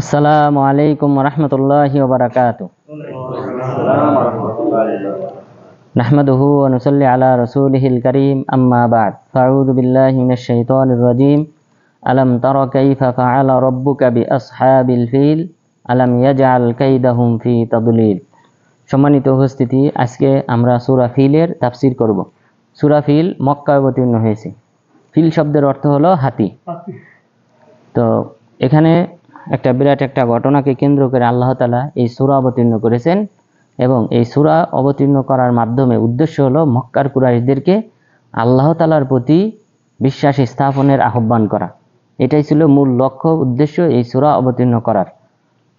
আসসালামু আলাইকুম রহমতুল্লাহি ওবরাকাত نحمده ونصلي على رسوله الكريم أما بعد فأعوذ بالله من الشيطان الرجيم ألم تر كيف فعل ربك بأصحاب الفيل ألم يجعل كيدهم في تضليل সম্মানিত উপস্থিতি আজকে আমরা সূরা ফিলের তাফসীর করব সূরা ফিল মক্কায় অবতীর্ণ হয়েছে ফিল শব্দের অর্থ হলো হাতি তো এখানে একটা বিরাট একটা ঘটনাকে কেন্দ্র করে আল্লাহ তালা এই সূরা অবতীর্ণ করেছেন এবং এই সুরা অবতীর্ণ করার মাধ্যমে উদ্দেশ্য হলো মক্কার কুরাইশদেরকে আল্লাহ তালার প্রতি বিশ্বাস স্থাপনের আহ্বান করা। এটাই ছিল মূল লক্ষ্য, উদ্দেশ্য এই সুরা অবতীর্ণ করার।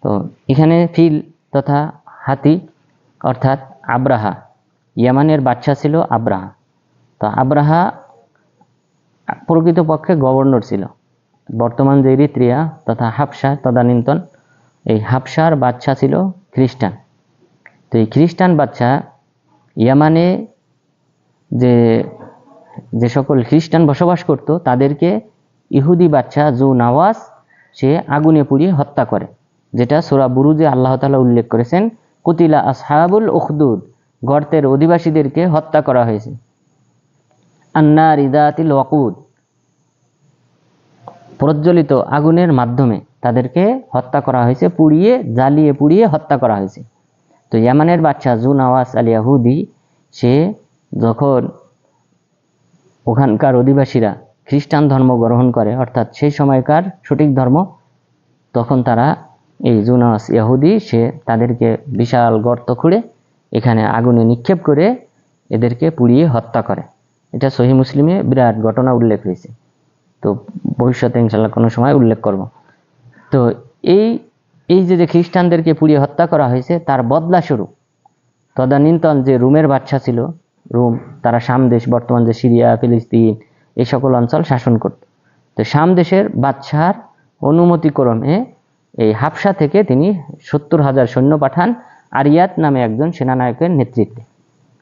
তো এখানে ফিল তথা হাতি অর্থাৎ আব্রাহা, ইয়ামানের বাচ্চা ছিল আব্রাহা। তো আব্রাহা প্রকৃতপক্ষে গভর্নর ছিল। বর্তমান যে ইরিত্রিয়া তথা হাফসা তদানীন্তন, এই হাফসার বাচ্চা ছিল খ্রিস্টান। তো এই খ্রিস্টান বাচ্চা ইয়ামানে যে যে সকল খ্রিস্টান বসবাস করত, তাদেরকে ইহুদি বাচ্চা জু নাওয়াজ সে আগুনে পুড়িয়ে হত্যা করে, যেটা সোরা বুরুজে আল্লাহ তালা উল্লেখ করেছেন, কুতিলা আসহাবুল উখদুদ, গর্তের অধিবাসীদেরকে হত্যা করা হয়েছে। আন্না রিদাতিল ওয়াকুদ প্রজ্বলিত আগুনের মাধ্যমে তাদেরকে হত্যা করা হয়েছে, পুড়িয়ে, জ্বালিয়ে, পুড়িয়ে হত্যা করা হয়েছে। তো ইয়ামানের বাচ্চা জু নওয়াজ আল ইয়াহুদি, সে যখন ওখানকার অধিবাসীরা খ্রিস্টান ধর্ম গ্রহণ করে, অর্থাৎ সেই সময়কার সঠিক ধর্ম, তখন তারা এই জুনাস ইয়াহুদি, সে তাদেরকে বিশাল গর্ত খুঁড়ে, এখানে আগুনে নিক্ষেপ করে এদেরকে পুড়িয়ে হত্যা করে। এটা সহি মুসলিমে বিরাট ঘটনা উল্লেখ হয়েছে তো ভবিষ্যতে ইনশাল্লাহ কোনো সময় উল্লেখ করব। তো এই এই যে যে খ্রিস্টানদেরকে পুড়িয়ে হত্যা করা হয়েছে, তার বদলা স্বরূপ তদানীন্তন যে রুমের বাচ্চা ছিল, রুম, তারা সামদেশ বর্তমান যে সিরিয়া, ফিলিস্তিন এই সকল অঞ্চল শাসন করত। তো সামদেশের বাচ্চার অনুমতিক্রমে এই হাফসা থেকে তিনি সত্তর হাজার সৈন্য পাঠান আরিয়াত নামে একজন সেনানায়কের নেতৃত্বে।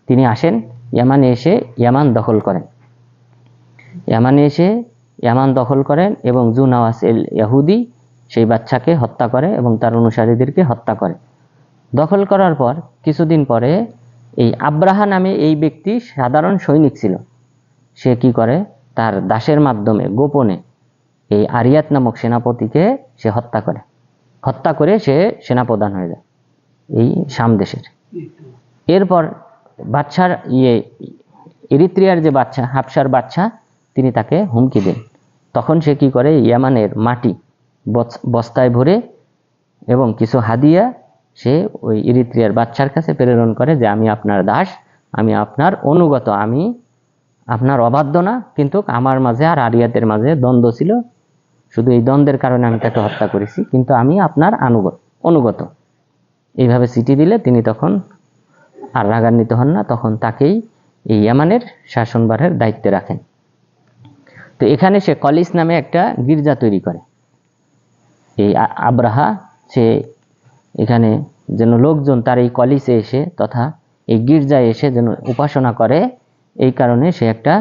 তিনি আসেন, ইয়ামানে এসে ইয়ামান দখল করেন। ইয়ামানে এসে ইয়ামান দখল করেন এবং জুনাওয়াস এল ইয়াহুদি সেই বাচ্চাকে হত্যা করে এবং তার অনুসারীদেরকে হত্যা করে। দখল করার পর কিছুদিন পরে এই আব্রাহা নামে এই ব্যক্তি সাধারণ সৈনিক ছিল। সে কি করে? তার দাসের মাধ্যমে গোপনে এই আরিয়াত নামক সেনাপতিকে সে হত্যা করে। হত্যা করে সে সেনাপ্রধান হয়ে যায় এই সামদেশের এরপর বাচ্চার ইয়ে এরিত্রিয়ার যে বাচ্চা হাফসার বাচ্চা তিনি তাকে হুমকি দেন। তখন সে কি করে? ইয়ামানের মাটি বস- বস্তায় ভরে এবং কিছু হাদিয়া সে ওই ইরিত্রিয়ার বাচ্চার কাছে প্রেরণ করে যে, আমি আপনার দাস, আমি আপনার অনুগত, আমি আপনার অবাধ্য না, কিন্তু আমার মাঝে আর আরিয়াতের মাঝে দ্বন্দ্ব ছিল। শুধু এই দ্বন্দ্বের কারণে আমি তাকে হত্যা করেছি, কিন্তু আমি আপনার আনুগত অনুগত। এইভাবে চিঠি দিলে তিনি তখন আর রাগান্বিত হন না, তখন তাকেই এই ইয়ামানের শাসনভারের দায়িত্বে রাখেন। তো এখানে সে কলিস নামে একটা গির্জা তৈরি করে। এই আব্রাহা, সে এখানে যেন লোকজন তার এই কলিসে এসে তথা এই গির্জায় এসে যেন উপাসনা করে, এই কারণে সে একটা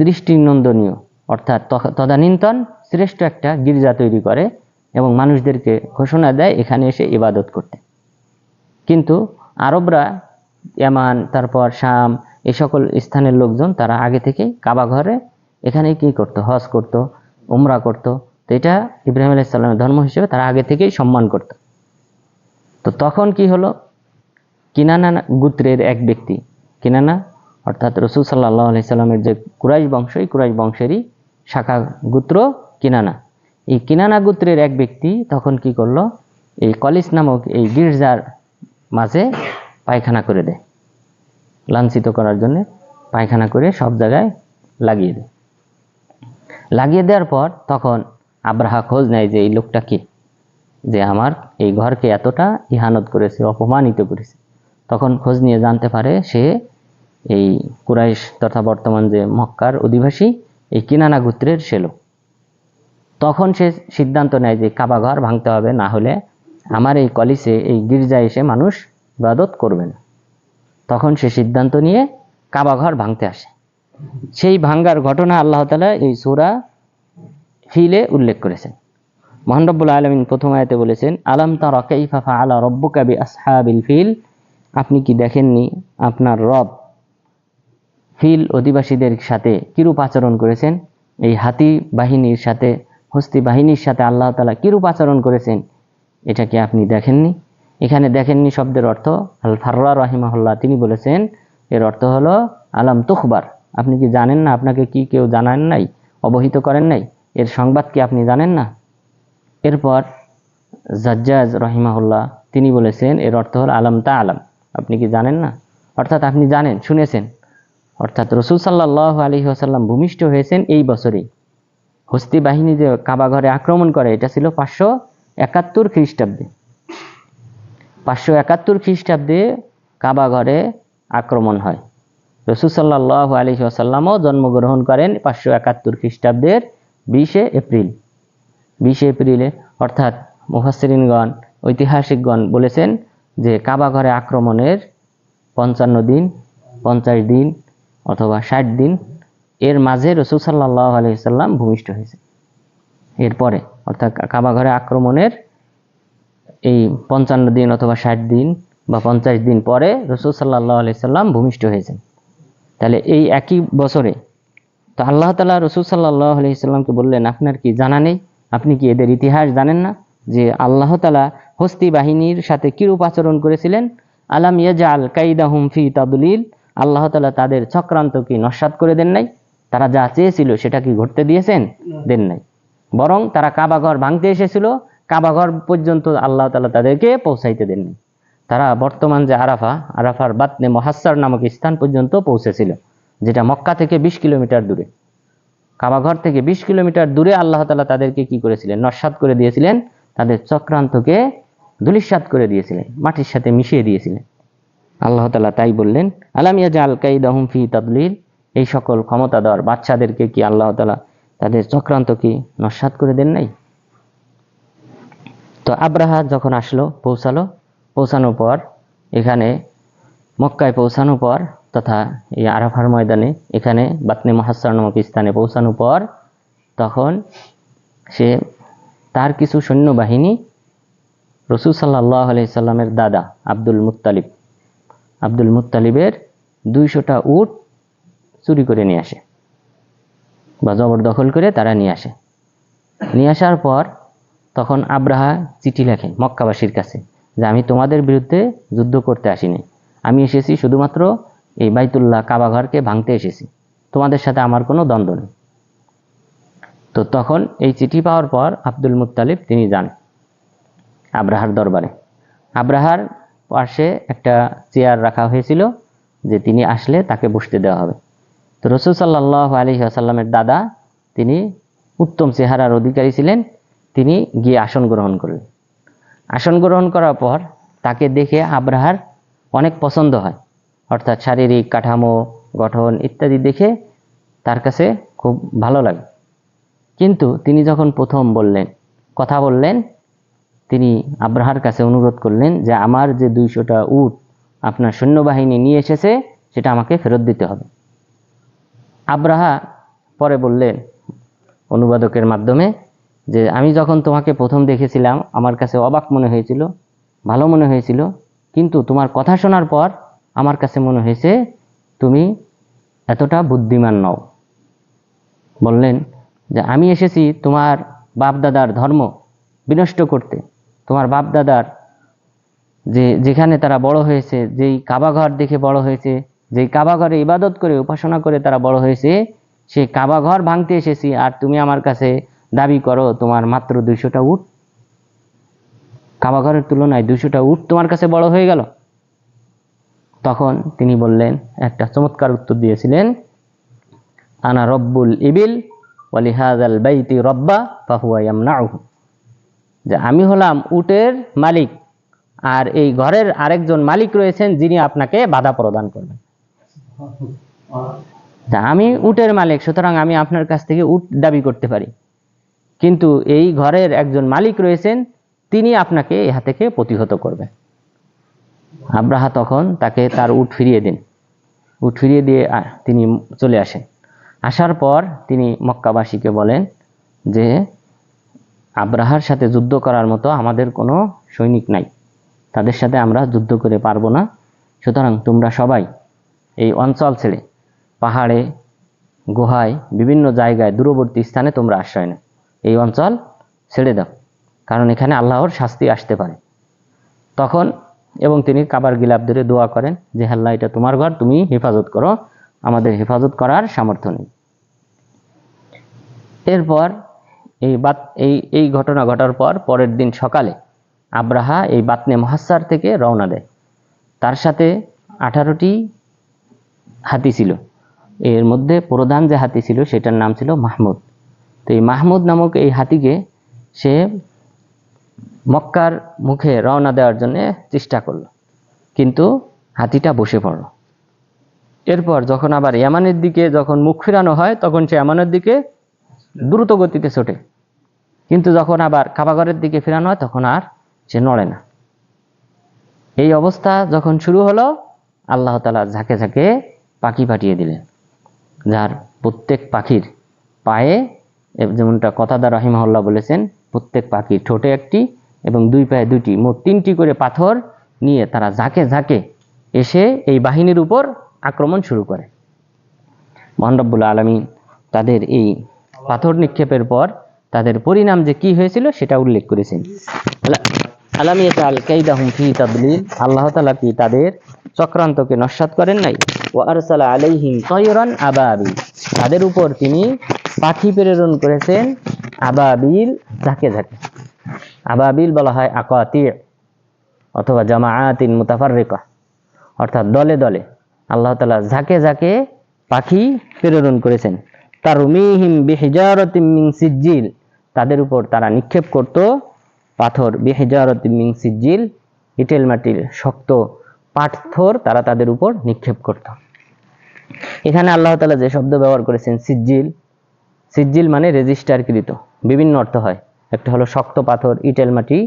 দৃষ্টিনন্দনীয়, অর্থাৎ তদানীন্তন শ্রেষ্ঠ একটা গির্জা তৈরি করে এবং মানুষদেরকে ঘোষণা দেয় এখানে এসে ইবাদত করতে। কিন্তু আরবরা, ইয়ামান, তারপর শাম এই সকল স্থানের লোকজন তারা আগে থেকে কাবা ঘরে এখানে কি করতো? হজ করত, উমরা করত। তো এটা ইব্রাহিম আলাইসাল্লামের ধর্ম হিসেবে তারা আগে থেকেই সম্মান করত। তো তখন কি হলো? কিনানা গোত্রের এক ব্যক্তি, কিনানা, অর্থাৎ রসুল সাল্লাহ আলাইসাল্লামের যে কুরাইশ বংশ, এই কুরাইশ বংশেরই শাখা গোত্র কিনানা। এই কিনানা গোত্রের এক ব্যক্তি তখন কি করল? এই কলিস নামক এই গির্জার মাঝে পায়খানা করে দেয়। লাঞ্ছিত করার জন্য পায়খানা করে সব জায়গায় লাগিয়ে দেয়। লাগিয়ে দেওয়ার পর তখন আব্রাহা খোঁজ নেয় যে, এই লোকটা কি? যে আমার এই ঘরকে এতটা ইহানত করেছে, অপমানিত করেছে। তখন খোঁজ নিয়ে জানতে পারে সে এই কুরাইশ তথা বর্তমান যে মক্কার অধিবাসী, এই কিনানা গোত্রের সে লোক। তখন সে সিদ্ধান্ত নেয় যে, কাবা ঘর ভাঙতে হবে, না হলে আমার এই কলিসে, এই গির্জায় এসে মানুষ ইবাদত করবে না। তখন সে সিদ্ধান্ত নিয়ে কাবা ঘর ভাঙতে আসে। সেই ভাঙ্গার ঘটনা আল্লাহ তালা এই সূরা ফিলে উল্লেখ করেছেন। মহান রব্বুল আলমিন প্রথম আয়াতে বলেছেন, আলাম তারা কাইফা ফাআলা রব্বুকা বিআসহাবিল ফিল? আপনি কি দেখেননি আপনার রব ফিল অধিবাসীদের সাথে কিরূপ আচরণ করেছেন? এই হাতি বাহিনীর সাথে, হস্তি বাহিনীর সাথে আল্লাহ তালা কিরূপ আচরণ করেছেন? এটা কি আপনি দেখেননি? এখানে দেখেননি শব্দের অর্থ আল ফাররা রহিমাহুল্লাহ, তিনি বলেছেন, এর অর্থ হলো, আলাম তুখবার। আপনি কি জানেন না আপনাকে কি কেউ জানান নাই? অবহিত করেন নাই? এর সংবাদ কি আপনি জানেন না? এরপর জাজ্জাজ রহিমাহুল্লাহ, তিনি বলেছেন, এর অর্থ হল আলম তা আলাম আপনি কি জানেন না? অর্থাৎ আপনি জানেন, শুনেছেন। অর্থাৎ রসুল সাল্লাহ আলী আসাল্লাম ভূমিষ্ঠ হয়েছেন এই বছরেই। হস্তি বাহিনী যে কাবাঘরে আক্রমণ করে, এটা ছিল পাঁচশো একাত্তর খ্রিস্টাব্দে। পাঁচশো একাত্তর খ্রিস্টাব্দে কাবাঘরে আক্রমণ হয়। রসুল সাল্লাহ আলী আসাল্লামও জন্মগ্রহণ করেন পাঁচশো একাত্তর খ্রিস্টাব্দের বিশে এপ্রিল। বিশে এপ্রিলে, অর্থাৎ মুহাসরিনগণ ঐতিহাসিকগণ বলেছেন যে কাবাঘরে আক্রমণের পঞ্চান্ন দিন, পঞ্চাশ দিন অথবা ষাট দিন এর মাঝে রসুল সাল্লাহ আলহিসাল্লাম ভূমিষ্ঠ হয়েছে এরপরে, অর্থাৎ কাবাঘরে আক্রমণের এই পঞ্চান্ন দিন অথবা ষাট দিন বা পঞ্চাশ দিন পরে রসুল সাল্লাহ আলাইসাল্লাম ভূমিষ্ঠ হয়েছেন। তাহলে এই একই বছরে তো আল্লাহ তালা রসুল সাল্লাহ আলাইসাল্লামকে বললেন, আপনার কি জানা নেই? আপনি কি এদের ইতিহাস জানেন না? যে আল্লাহ তালা হস্তি বাহিনীর সাথে কিরূপ আচরণ করেছিলেন? আলাম ইয়াজা আল কাইদা হুমফি তাদুলিল? আল্লাহ তালা তাদের চক্রান্ত কি নস্বাত করে দেন নাই? তারা যা চেয়েছিল সেটা কি ঘটতে দিয়েছেন? দেন নাই। বরং তারা কাবাঘর ভাঙতে এসেছিল, কাবাঘর পর্যন্ত আল্লাহ তালা তাদেরকে পৌঁছাইতে দেননি। তারা বর্তমান যে আরাফা, আরাফার বাতনে মহাসার নামক স্থান পর্যন্ত পৌঁছেছিল, যেটা মক্কা থেকে বিশ কিলোমিটার দূরে। কাবাঘর থেকে বিশ কিলোমিটার দূরে আল্লাহ তালা তাদেরকে কি করেছিলেন? নস্বাত করে দিয়েছিলেন, তাদের চক্রান্তকে ধুলিস্বাত করে দিয়েছিলেন, মাটির সাথে মিশিয়ে দিয়েছিলেন। আল্লাহ তালা তাই বললেন আলামিয়া জাল কাইদাহুম ফি তাদলিল? এই সকল ক্ষমতাধর বাচ্চাদেরকে কি আল্লাহ তালা তাদের চক্রান্ত কি নস্বাত করে দেন নাই? তো আব্রাহা যখন আসলো, পৌঁছালো পৌঁছানোর পর, এখানে মক্কায় পৌঁছানোর পর তথা এই আরাফার ময়দানে এখানে বাতনে মহাসার নামক স্থানে পৌঁছানোর পর তখন সে তার কিছু সৈন্যবাহিনী রসুল সাল্লাহ সাল্লামের দাদা আব্দুল মুত্তালিব, আব্দুল মুত্তালিবের দুইশোটা উট চুরি করে নিয়ে আসে বা জবরদখল করে তারা নিয়ে আসে। নিয়ে আসার পর তখন আব্রাহা চিঠি লেখে মক্কাবাসীর কাছে। যে আমি তোমাদের বিরুদ্ধে যুদ্ধ করতে আসিনি। আমি এসেছি শুধুমাত্র এই বাইতুল্লাহ কাবাঘরকে ভাঙতে এসেছি। তোমাদের সাথে আমার কোনো দ্বন্দ্ব নেই। তো তখন এই চিঠি পাওয়ার পর আব্দুল মুত্তালিব তিনি যান আব্রাহার দরবারে। আব্রাহার পাশে একটা চেয়ার রাখা হয়েছিল যে তিনি আসলে তাকে বসতে দেওয়া হবে। তো রসুল সাল্লাহ আলী আসাল্লামের দাদা তিনি উত্তম চেহারার অধিকারী ছিলেন। তিনি গিয়ে আসন গ্রহণ করলেন। আসন গ্রহণ করার পর তাকে দেখে আব্রাহার অনেক পছন্দ হয়। অর্থাৎ শারীরিক কাঠামো, গঠন ইত্যাদি দেখে তার কাছে খুব ভালো লাগে। কিন্তু তিনি যখন প্রথম বললেন, কথা বললেন, তিনি আব্রাহার কাছে অনুরোধ করলেন যে আমার যে দুইশোটা উট আপনার সৈন্যবাহিনী নিয়ে এসেছে, সেটা আমাকে ফেরত দিতে হবে। আব্রাহা পরে বললেন, অনুবাদকের মাধ্যমে যে আমি যখন তোমাকে প্রথম দেখেছিলাম, আমার কাছে অবাক মনে হয়েছিল, ভালো মনে হয়েছিল, কিন্তু তোমার কথা শোনার পর আমার কাছে মনে হয়েছে, তুমি এতটা বুদ্ধিমান নও। বললেন যে আমি এসেছি তোমার বাপদাদার ধর্ম বিনষ্ট করতে। তোমার বাপদাদার যে যেখানে তারা বড় হয়েছে, যেই কাবাঘর দেখে বড় হয়েছে, যেই কাবাঘরে ইবাদত করে, উপাসনা করে তারা বড় হয়েছে, সেই কাবাঘর ভাঙতে এসেছি, আর তুমি আমার কাছে দাবি করো, তোমার মাত্র দুইশোটা উট? কাবাঘরের তুলনায় দুইশোটা উট তোমার কাছে বড় হয়ে গেল। তখন তিনি বললেন, একটা চমৎকার উত্তর দিয়েছিলেন, আনা রব্বুল ইবিল বাইতি রব্বা যে আমি হলাম উটের মালিক, আর এই ঘরের আরেকজন মালিক রয়েছেন যিনি আপনাকে বাধা প্রদান করবেন। আমি উটের মালিক, সুতরাং আমি আপনার কাছ থেকে উট দাবি করতে পারি। কিন্তু এই ঘরের একজন মালিক রয়েছেন, তিনি আপনাকে ইহা থেকে প্রতিহত করবেন আব্রাহা তখন তাকে তার উট ফিরিয়ে দিন। উট ফিরিয়ে দিয়ে তিনি চলে আসেন। আসার পর তিনি মক্কাবাসীকে বলেন যে, আব্রাহার সাথে যুদ্ধ করার মতো আমাদের কোনো সৈনিক নাই। তাদের সাথে আমরা যুদ্ধ করে পারব না। সুতরাং তোমরা সবাই এই অঞ্চল ছেড়ে পাহাড়ে, গুহায়, বিভিন্ন জায়গায় দূরবর্তী স্থানে তোমরা আশ্রয় নাও। এই অঞ্চল ছেড়ে দাও। কারণ এখানে আল্লাহর শাস্তি আসতে পারে। তখন এবং তিনি কাবার গিলাপ ধরে দোয়া করেন যে, হাল্লা, এটা তোমার ঘর, তুমি হেফাজত করো। আমাদের হেফাজত করার সামর্থ্য নেই। এরপর এই বাত, এই এই ঘটনা ঘটার পর পরের দিন সকালে আব্রাহা এই বাতনে মহাসার থেকে রওনা দেয়। তার সাথে আঠারোটি হাতি ছিল। এর মধ্যে প্রধান যে হাতি ছিল, সেটার নাম ছিল মাহমুদ। তো এই মাহমুদ নামক এই হাতিকে সে মক্কার মুখে রওনা দেওয়ার জন্য চেষ্টা করল। কিন্তু হাতিটা বসে পড়ল। এরপর যখন আবার ইয়ামানের দিকে যখন মুখ ফিরানো হয়, তখন সে ইয়ামানের দিকে দ্রুত গতিতে ছোটে। কিন্তু যখন আবার কাবাগরের দিকে ফেরানো হয়, তখন আর সে নড়ে না। এই অবস্থা যখন শুরু হলো, আল্লাহ তালা ঝাঁকে ঝাঁকে পাখি পাঠিয়ে দিলেন। যার প্রত্যেক পাখির পায়ে যেমনটা কথাদা রহিমাহুল্লাহ বলেছেন, প্রত্যেক পাখি ঠোঁটে একটি এবং দুই পায়ে দুটি মোট তিনটি করে পাথর নিয়ে তারা ঝাঁকে ঝাঁকে এসে এই বাহিনীর উপর আক্রমণ শুরু করে। মহানরব্বুল আলমী তাদের এই পাথর নিক্ষেপের পর তাদের পরিণাম যে কি হয়েছিল সেটা উল্লেখ করেছেন। আলামিয়াত আল কাইদাহুম ফি তাদলিল? আল্লাহ তাআলা কি তাদের চক্রান্তকে নস্যাৎ করেন নাই? ওয়া আরসালা আলাইহিম তয়রান আবাবিল। তাদের উপর তিনি পাখি প্রেরণ করেছেন আবাবিল ঝাঁকে ঝাঁকে আবাবিল বলা হয় আকাতি অথবা জামাআতিন মুতাফাররিকা। অর্থাৎ দলে দলে আল্লাহ তাআলা ঝাঁকে ঝাঁকে পাখি প্রেরণ করেছেন। তারমিহিম বিহিজারাতিম মিন সিজ্জিল। তাদের উপর তারা নিক্ষেপ করত পাথর বিহিজারাতিম মিন সিজ্জিল ইটেল মাটির শক্ত পাথর তারা তাদের উপর নিক্ষেপ করত। এখানে আল্লাহ তালা যে শব্দ ব্যবহার করেছেন, সিজ্জিল সিজ্জিল মানে রেজিস্টারকৃত, বিভিন্ন অর্থ হয়। একটা হলো শক্ত পাথর, ইটেল মাটি,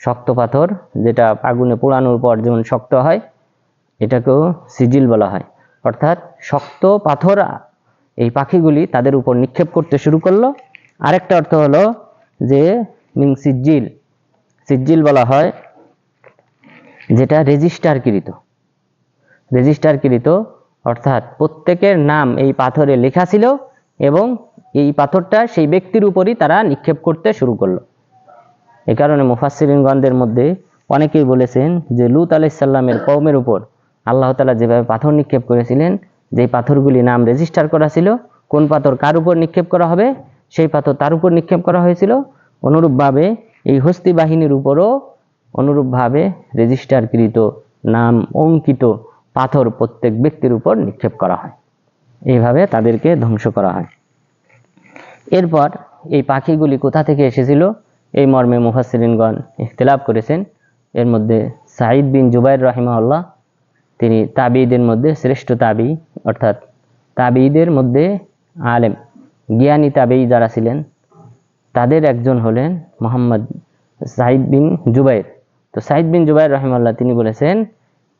শক্ত পাথর, যেটা আগুনে পোড়ানোর পর যেমন শক্ত হয়, এটাকেও সিজিল বলা হয়। অর্থাৎ শক্ত পাথর, এই পাখিগুলি তাদের উপর নিক্ষেপ করতে শুরু করল। আরেকটা অর্থ হলো যে মিং সিজ্জিল বলা হয়, যেটা রেজিস্টারকৃত। রেজিস্টারকৃত অর্থাৎ প্রত্যেকের নাম এই পাথরে লেখা ছিল এবং এই পাথরটা সেই ব্যক্তির উপরই তারা নিক্ষেপ করতে শুরু করল। এ কারণে মুফাসসিরিনগণদের মধ্যে অনেকেই বলেছেন যে লুত আলাইসাল্লামের কওমের উপর আল্লাহ তাআলা যেভাবে পাথর নিক্ষেপ করেছিলেন, যেই পাথরগুলি নাম রেজিস্টার করা ছিল, কোন পাথর কার উপর নিক্ষেপ করা হবে, সেই পাথর তার উপর নিক্ষেপ করা হয়েছিল। অনুরূপভাবে এই হস্তি বাহিনীর উপরও অনুরূপভাবে রেজিস্টারকৃত নাম অঙ্কিত পাথর প্রত্যেক ব্যক্তির উপর নিক্ষেপ করা হয়। এইভাবে তাদেরকে ধ্বংস করা হয়। এরপর এই পাখিগুলি কোথা থেকে এসেছিল? এই মর্মে মুফাসসিরিনগণ ইখতিলাফ করেছেন। এর মধ্যে সাঈদ বিন জুবাইর রহিমাহুল্লাহ, তিনি তাবিদের মধ্যে শ্রেষ্ঠ তাবি অর্থাৎ তাবিদের মধ্যে আলেম, জ্ঞানী তাবেই যারা ছিলেন তাদের একজন হলেন মোহাম্মদ সাইদ বিন জুবাইর। তো সাইদ বিন জুবাইর রহিমাল্লাহ তিনি বলেছেন,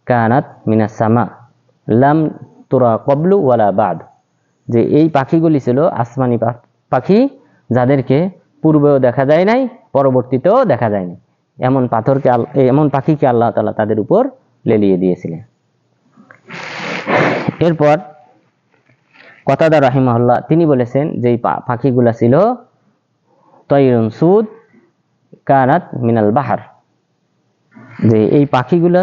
কানাত মিনাস সামা, লাম তোরা কবলু ওয়ালা বাদ। যে এই পাখিগুলি ছিল আসমানি পাখি, যাদেরকে পূর্বেও দেখা যায় নাই, পরবর্তীতেও দেখা যায়নি এমন পাথরকে এমন পাখিকে আল্লাহ তালা তাদের উপর লেলিয়ে দিয়েছিলেন। এরপর কথাদা রাহিমাহুল্লাহ, তিনি বলেছেন যে পাখিগুলা ছিল তৈরুন সুদ কানাত মিনাল বাহার। যে এই পাখিগুলো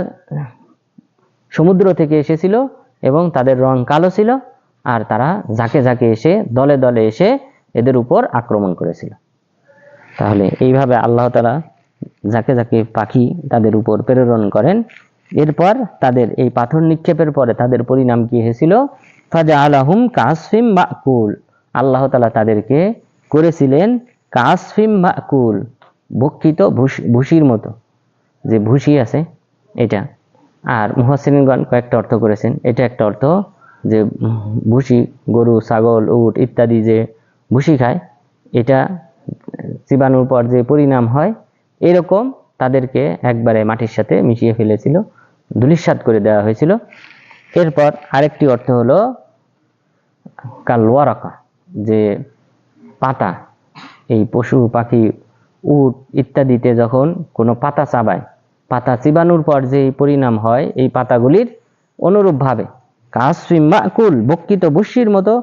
সমুদ্র থেকে এসেছিল এবং তাদের রং কালো ছিল আর তারা ঝাঁকে ঝাঁকে এসে, দলে দলে এসে এদের উপর আক্রমণ করেছিল। তাহলে এইভাবে আল্লাহ তালা ঝাঁকে ঝাঁকে পাখি তাদের উপর প্রেরণ করেন। এরপর তাদের এই পাথর নিক্ষেপের পরে তাদের পরিণাম কি হয়েছিল? ফাজা আলাহুম কাসফিম মাকুল। আল্লাহ তালা তাদেরকে করেছিলেন কাসফিম মাকুল, ভক্ষিত ভুস- ভুসির মতো। যে ভুসি আছে, এটা। আর মুহাসিনগণ কয়েকটা অর্থ করেছেন। এটা একটা অর্থ যে ভুসি গরু, ছাগল, উট ইত্যাদি যে ভুসি খায়, এটা চিবানোর পর যে পরিণাম হয়, এরকম তাদেরকে একবারে মাটির সাথে মিশিয়ে ফেলেছিল ধুলিস্বাদ করে দেওয়া হয়েছিল। এরপর আরেকটি অর্থ হলো কালওয়ারাকা, যে পাতা এই পশু, পাখি, উট ইত্যাদিতে যখন কোনো পাতা চাবায়, পাতা চিবানোর পর যে পরিণাম হয়, এই পাতাগুলির অনুরূপভাবে কাসিমাকুল বক্ষিত বস্যির মতো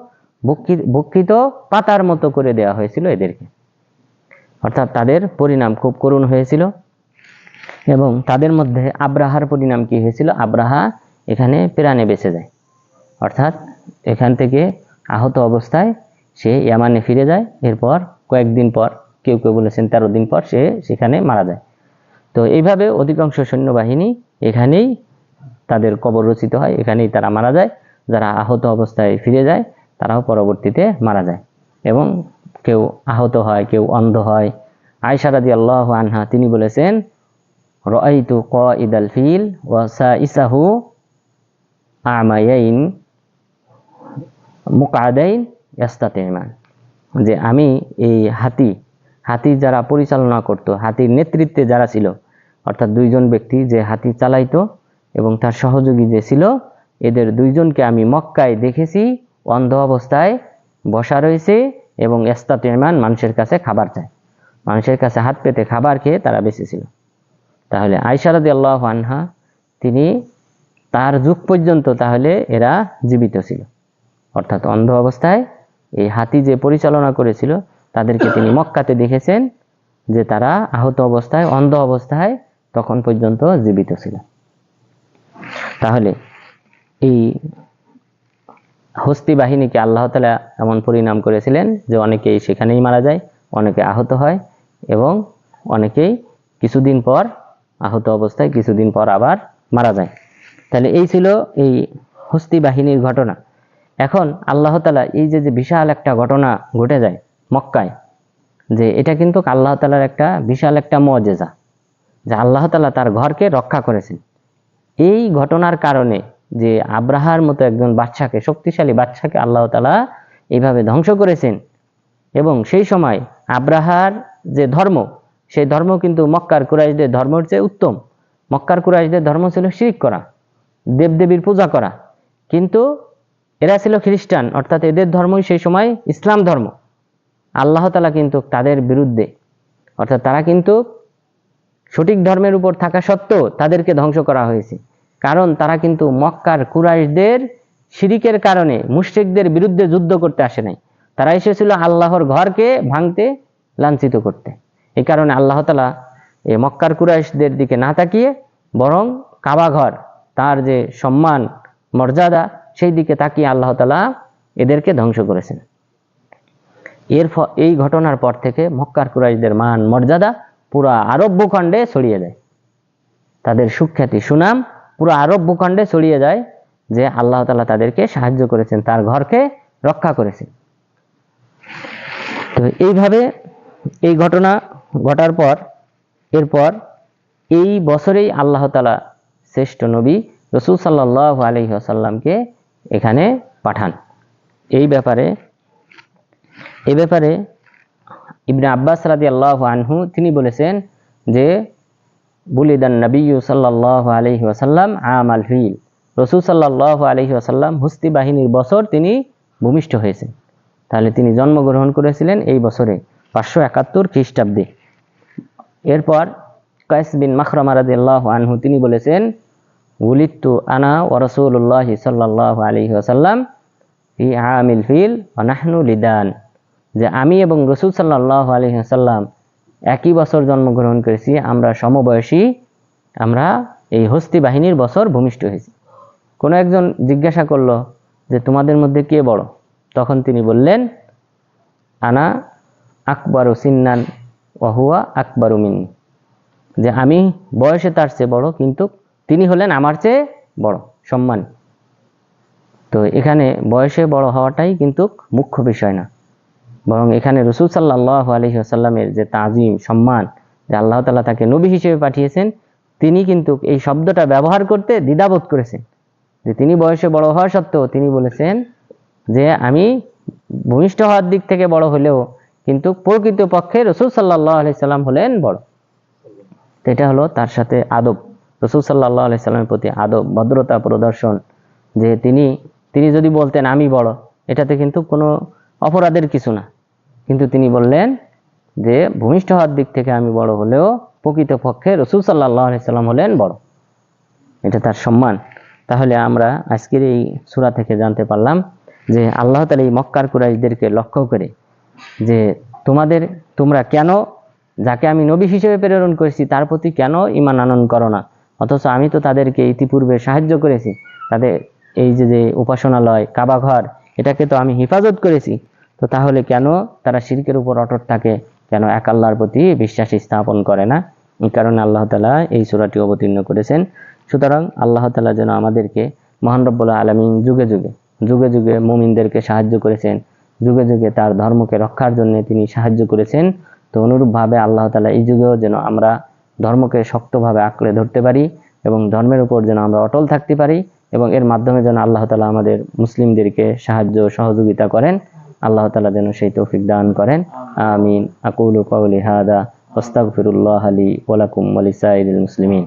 বক্ষিত পাতার মতো করে দেওয়া হয়েছিল এদেরকে। অর্থাৎ তাদের পরিণাম খুব করুণ হয়েছিল এবং তাদের মধ্যে আব্রাহার পরিণাম কি হয়েছিল? আব্রাহা এখানে প্রাণে বেঁচে যায়। অর্থাৎ এখান থেকে আহত অবস্থায় সে ইয়ামানে ফিরে যায়। এরপর কয়েকদিন পর, কেউ কেউ বলেছেন তেরো দিন পর সে সেখানে মারা যায়। তো এইভাবে অধিকাংশ সৈন্যবাহিনী এখানেই তাদের কবর রচিত হয়, এখানেই তারা মারা যায়। যারা আহত অবস্থায় ফিরে যায়, তারাও পরবর্তীতে মারা যায়। এবং কেউ আহত হয়, কেউ অন্ধ হয়। আয়সা রাদি আল্লাহ আনহা তিনি বলেছেন রাইতু কাইদাল ফিল ওয়া সাইসাহু আমায়াইন মুকাদাইন ইয়াস্তাতিমান। যে আমি এই হাতি হাতি যারা পরিচালনা করত, হাতির নেতৃত্বে যারা ছিল, অর্থাৎ দুইজন ব্যক্তি যে হাতি চালাইতো এবং তার সহযোগী যে ছিল, এদের দুইজনকে আমি মক্কায় দেখেছি, অন্ধ অবস্থায় বসা রয়েছে এবং এস্তাতেমান মানুষের কাছে খাবার চায়। মানুষের কাছে হাত পেতে খাবার খেয়ে তারা বেঁচেছিল তাহলে আয়সারদি আল্লাহ আনহা, তিনি তার যুগ পর্যন্ত তাহলে এরা জীবিত ছিল। অর্থাৎ অন্ধ অবস্থায় এই হাতি যে পরিচালনা করেছিল, তাদেরকে তিনি মক্কাতে দেখেছেন যে তারা আহত অবস্থায়, অন্ধ অবস্থায় তখন পর্যন্ত জীবিত ছিল। তাহলে এই হস্তি বাহিনীকে আল্লাহ তালা এমন পরিণাম করেছিলেন যে অনেকেই সেখানেই মারা যায়, অনেকে আহত হয় এবং অনেকেই কিছুদিন পর আহত অবস্থায় কিছুদিন পর আবার মারা যায়। তাহলে এই ছিল এই হস্তি বাহিনীর ঘটনা। এখন আল্লাহ তালা এই যে যে বিশাল একটা ঘটনা ঘটে যায় মক্কায়, যে এটা কিন্তু আল্লাহ তালার একটা বিশাল একটা মজেজা যে আল্লাহ তালা তার ঘরকে রক্ষা করেছেন। এই ঘটনার কারণে যে আব্রাহার মতো একজন বাচ্চাকে শক্তিশালী বাচ্চাকে আল্লাহ তালা এইভাবে ধ্বংস করেছেন এবং সেই সময় আব্রাহার যে ধর্ম, সেই ধর্ম কিন্তু মক্কার কুরাইশদের ধর্মের চেয়ে উত্তম। মক্কার কুরাইশদের ধর্ম ছিল শিরিক করা, দেবদেবীর পূজা করা। কিন্তু এরা ছিল খ্রিস্টান, অর্থাৎ এদের ধর্মই সেই সময় ইসলাম ধর্ম। আল্লাহ তালা কিন্তু তাদের বিরুদ্ধে, অর্থাৎ তারা কিন্তু সঠিক ধর্মের উপর থাকা সত্ত্বেও তাদেরকে ধ্বংস করা হয়েছে। কারণ তারা কিন্তু মক্কার কুরাইশদের শিরিকের কারণে, মুশরিকদের বিরুদ্ধে যুদ্ধ করতে আসে নাই। তারা এসেছিল আল্লাহর ঘরকে ভাঙতে, লাঞ্ছিত করতে। এই কারণে আল্লাহ তালা এই মক্কার কুরাইশদের দিকে না তাকিয়ে বরং কাবা ঘর, তার যে সম্মান, মর্যাদা সেই দিকে তাকিয়ে আল্লাহ তালা এদেরকে ধ্বংস করেছেন। এর এই ঘটনার পর থেকে মক্কার কুরাইশদের মান, মর্যাদা পুরা আরব ভূখণ্ডে ছড়িয়ে যায়। তাদের সুখ্যাতি, সুনাম পুরো আরব ভূখণ্ডে ছড়িয়ে যায় যে আল্লাহ তালা তাদেরকে সাহায্য করেছেন, তার ঘরকে রক্ষা করেছেন। তো এইভাবে এই ঘটনা ঘটার পর, এরপর এই বছরেই আল্লাহ তালা শ্রেষ্ঠ নবী রসুল সাল্লাহ আলহি আসাল্লামকে এখানে পাঠান। এই ব্যাপারে এই ব্যাপারে ইবনে আব্বাস রাদি আল্লাহ আনহু, তিনি বলেছেন যে, বুলিদান নবী সাল্লাহ আলহি ওয়াসাল্লাম আম আল ফিল। রসুল সাল্লাহ আলহি ওয়াসাল্লাম হুস্তি বাহিনীর বছর তিনি ভূমিষ্ঠ হয়েছেন। তাহলে তিনি জন্মগ্রহণ করেছিলেন এই বছরে, পাঁচশো একাত্তর খ্রিস্টাব্দে। এরপর কয়েস বিন মাখরামা রাদি আল্লাহ আনহু, তিনি বলেছেন উলিত্তু আনা ওরসুল্লাহ সাল্লাহ আলহি ওয়াসাল্লাম ফি আমিল ফিল অনাহনু লিদান। যে আমি এবং রসুল সাল্লাহ আলহিহাসাল্লাম একই বছর জন্মগ্রহণ করেছি, আমরা সমবয়সী, আমরা এই হস্তি বাহিনীর বছর ভূমিষ্ঠ হয়েছি। কোনো একজন জিজ্ঞাসা করল যে, তোমাদের মধ্যে কে বড়? তখন তিনি বললেন, আনা আকবরু সিন্নান ওহুয়া আকবরু মিন্নি। যে আমি বয়সে তার চেয়ে বড়, কিন্তু তিনি হলেন আমার চেয়ে বড়, সম্মান। তো এখানে বয়সে বড় হওয়াটাই কিন্তু মুখ্য বিষয় না। বরং এখানে রসুল সাল্লাহ আলহি আসাল্লামের যে তাজিম, সম্মান, যে আল্লাহ তালা তাকে নবী হিসেবে পাঠিয়েছেন, তিনি কিন্তু এই শব্দটা ব্যবহার করতে দ্বিধাবোধ করেছেন। যে তিনি বয়সে বড় হওয়া সত্ত্বেও তিনি বলেছেন যে আমি ভূমিষ্ঠ হওয়ার দিক থেকে বড় হলেও কিন্তু প্রকৃত পক্ষে রসুল সাল্লাহ আলি সাল্লাম হলেন বড়। এটা হলো তার সাথে আদব। রসুল সাল্লাহ আলি সাল্লামের প্রতি আদব, ভদ্রতা, প্রদর্শন, যে তিনি তিনি যদি বলতেন আমি বড়, এটাতে কিন্তু কোনো অপরাধের কিছু না। কিন্তু তিনি বললেন যে, ভূমিষ্ঠ হওয়ার দিক থেকে আমি বড় হলেও প্রকৃতপক্ষে রসুল সাল্লাহ সাল্লাম হলেন বড়। এটা তার সম্মান। তাহলে আমরা আজকের এই সূরা থেকে জানতে পারলাম যে আল্লাহ তালা এই মক্কার কুরাইশদেরকে লক্ষ্য করে যে তোমাদের, তোমরা কেন, যাকে আমি নবী হিসেবে প্রেরণ করেছি, তার প্রতি কেন ইমান আনয়ন করো না? অথচ আমি তো তাদেরকে ইতিপূর্বে সাহায্য করেছি। তাদের এই যে যে উপাসনালয়, কাবাঘর, এটাকে তো আমি হেফাজত করেছি। তো তাহলে কেন তারা শিরকের উপর অটট থাকে কেন এক আল্লাহর প্রতি বিশ্বাস স্থাপন করে না? এই কারণে আল্লাহ তালা এই সূরাটি অবতীর্ণ করেছেন। সুতরাং আল্লাহ তালা যেন আমাদেরকে মহান আলমিন যুগে যুগে যুগে যুগে মুমিনদেরকে সাহায্য করেছেন, যুগে যুগে তার ধর্মকে রক্ষার জন্য তিনি সাহায্য করেছেন। তো অনুরূপভাবে আল্লাহ তালা এই যুগেও যেন আমরা ধর্মকে শক্তভাবে আঁকড়ে ধরতে পারি এবং ধর্মের উপর যেন আমরা অটল থাকতে পারি এবং এর মাধ্যমে যেন আল্লাহ তালা আমাদের মুসলিমদেরকে সাহায্য সহযোগিতা করেন। আল্লাহ তালা যেন সেই তৌফিক দান করেন। আমিন। আকুলু কাউলি হাদা ওস্তাগফিরুল্লাহ আলী ওয়ালাকুম ওয়ালিসাইরিল মুসলিমিন।